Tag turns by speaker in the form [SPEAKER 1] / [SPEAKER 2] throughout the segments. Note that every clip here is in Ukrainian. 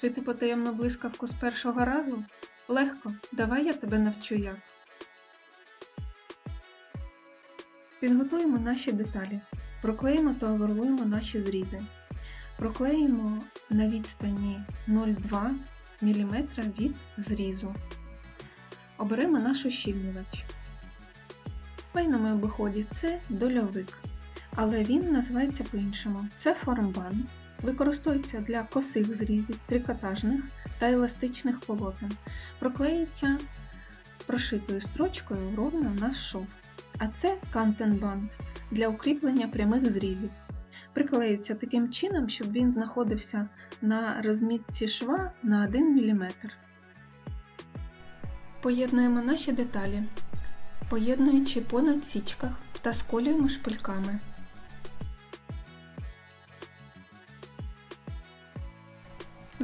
[SPEAKER 1] Шити потаємну блискавку з першого разу? Легко, давай я тебе навчу як. Підготуємо наші деталі. Проклеїмо та оверлуємо наші зрізи. Проклеїмо на відстані 0,2 мм від зрізу. Оберемо наш ущільнювач. В файному обиході це дольовик, але він називається по-іншому. Це формбан. Використовується для косих зрізів, трикотажних та еластичних полотен. Проклеїться прошитою строчкою ровно наш шов. А це кантенбанд для укріплення прямих зрізів. Приклеюється таким чином, щоб він знаходився на розмітці шва на 1 мм. Поєднуємо наші деталі, поєднуючи по надсічках та сколюємо шпильками.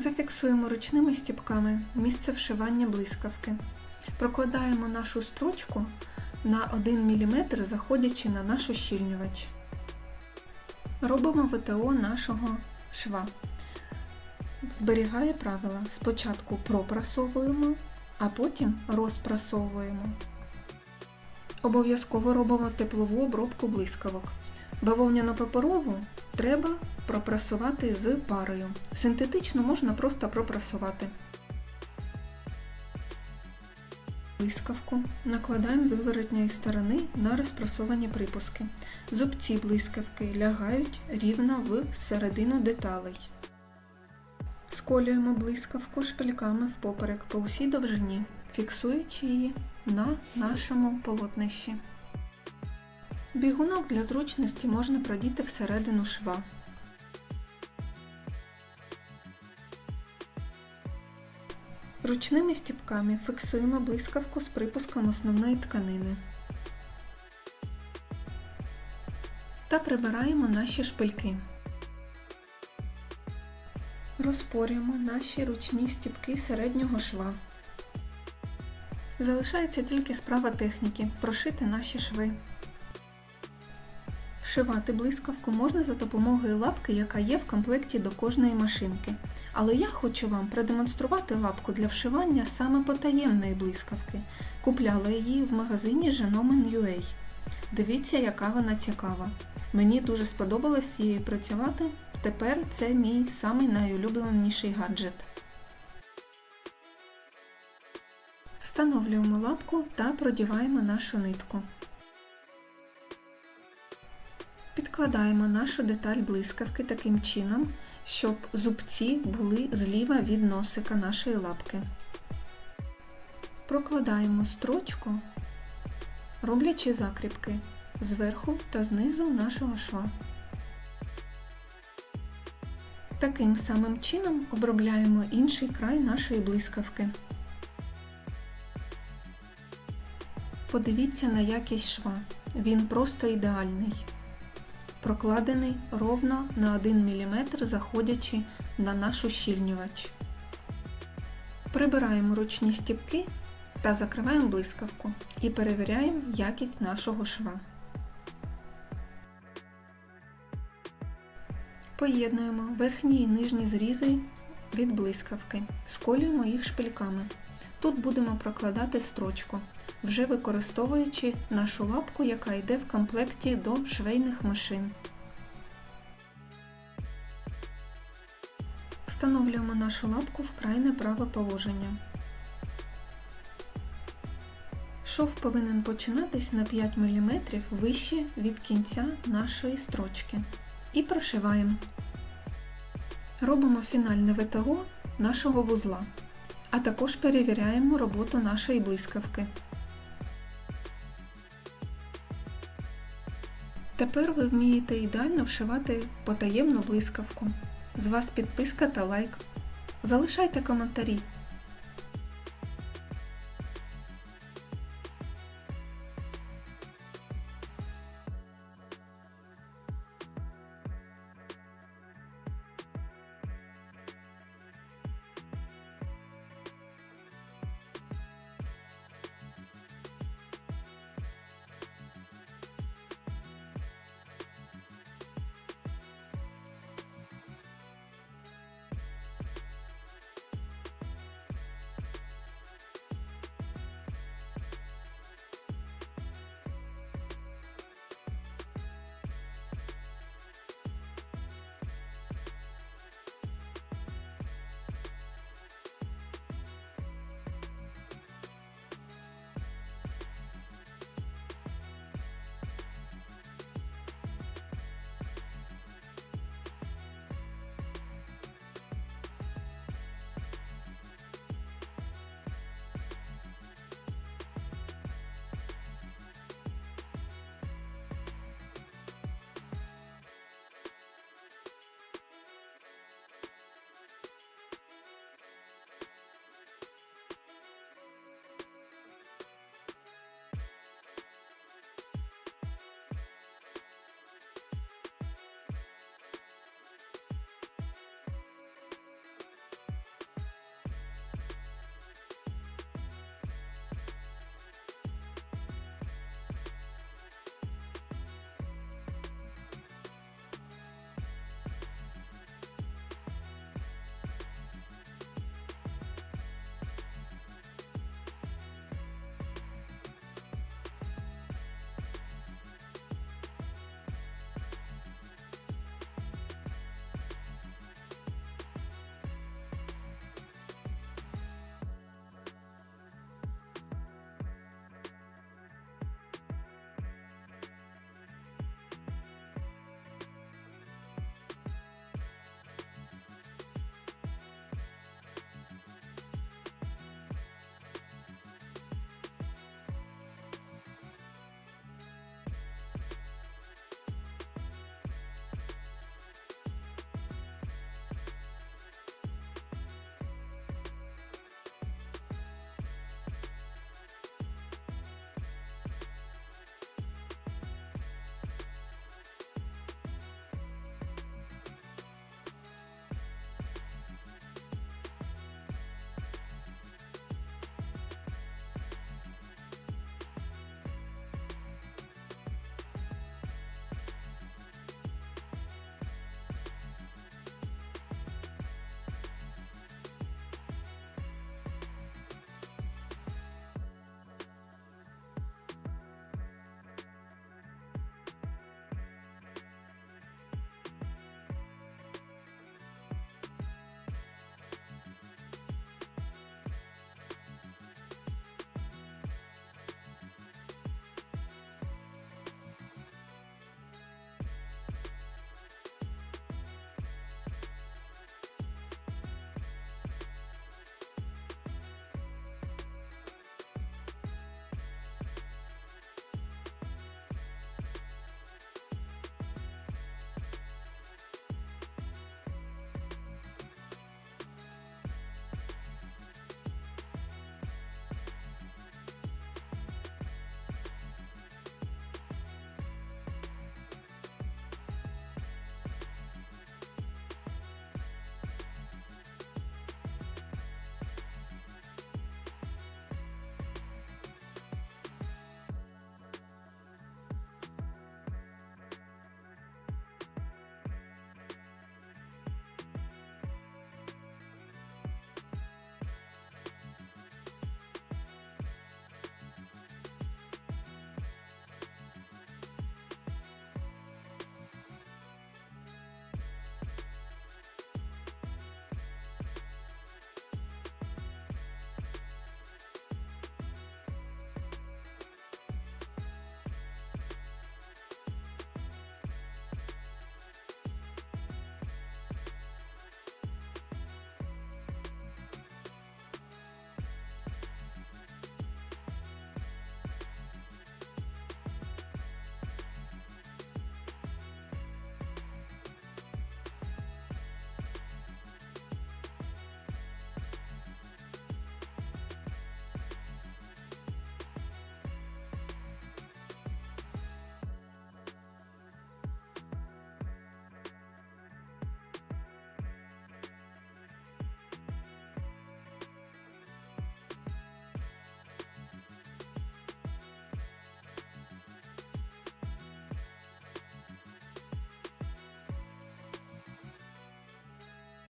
[SPEAKER 1] Зафіксуємо ручними стіпками місце вшивання блискавки. Прокладаємо нашу строчку на 1 мм, заходячи на наш ущільнювач. Робимо ВТО нашого шва. Зберігає правила. Спочатку пропрасовуємо, а потім розпрасовуємо. Обов'язково робимо теплову обробку блискавок. Бавовняно-паперову треба пропрасувати з парою. Синтетично можна просто пропрасувати. Блискавку накладаємо з виворотньої сторони на розпрасовані припуски. Зубці блискавки лягають рівно в середину деталей. Сколюємо блискавку шпильками впоперек по усій довжині, фіксуючи її на нашому полотнищі. Бігунок для зручності можна продіти всередину шва. Ручними стіпками фіксуємо блискавку з припуском основної тканини. Та прибираємо наші шпильки. Розпорюємо наші ручні стіпки середнього шва. Залишається тільки справа техніки прошити наші шви. Вшивати блискавку можна за допомогою лапки, яка є в комплекті до кожної машинки. Але я хочу вам продемонструвати лапку для вшивання саме потаємної блискавки. Купляла її в магазині Genomen.ua. Дивіться, яка вона цікава. Мені дуже сподобалось її працювати. Тепер це мій самий найулюбленіший гаджет. Встановлюємо лапку та продіваємо нашу нитку. Підкладаємо нашу деталь блискавки таким чином, щоб зубці були зліва від носика нашої лапки. Прокладаємо строчку, роблячи закріпки зверху та знизу нашого шва. Таким самим чином обробляємо інший край нашої блискавки. Подивіться на якість шва. Він просто ідеальний. Прокладений ровно на 1 мм, заходячи на наш ущільнювач. Прибираємо ручні стіпки та закриваємо блискавку і перевіряємо якість нашого шва. Поєднуємо верхні і нижні зрізи від блискавки, сколюємо їх шпильками. Тут будемо прокладати строчку, вже використовуючи нашу лапку, яка йде в комплекті до швейних машин. Встановлюємо нашу лапку в крайне праве положення. Шов повинен починатись на 5 мм вище від кінця нашої строчки. І прошиваємо. Робимо фінальне ВТО нашого вузла, а також перевіряємо роботу нашої блискавки. Тепер ви вмієте ідеально вшивати потаємну блискавку. З вас підписка та лайк. Залишайте коментарі.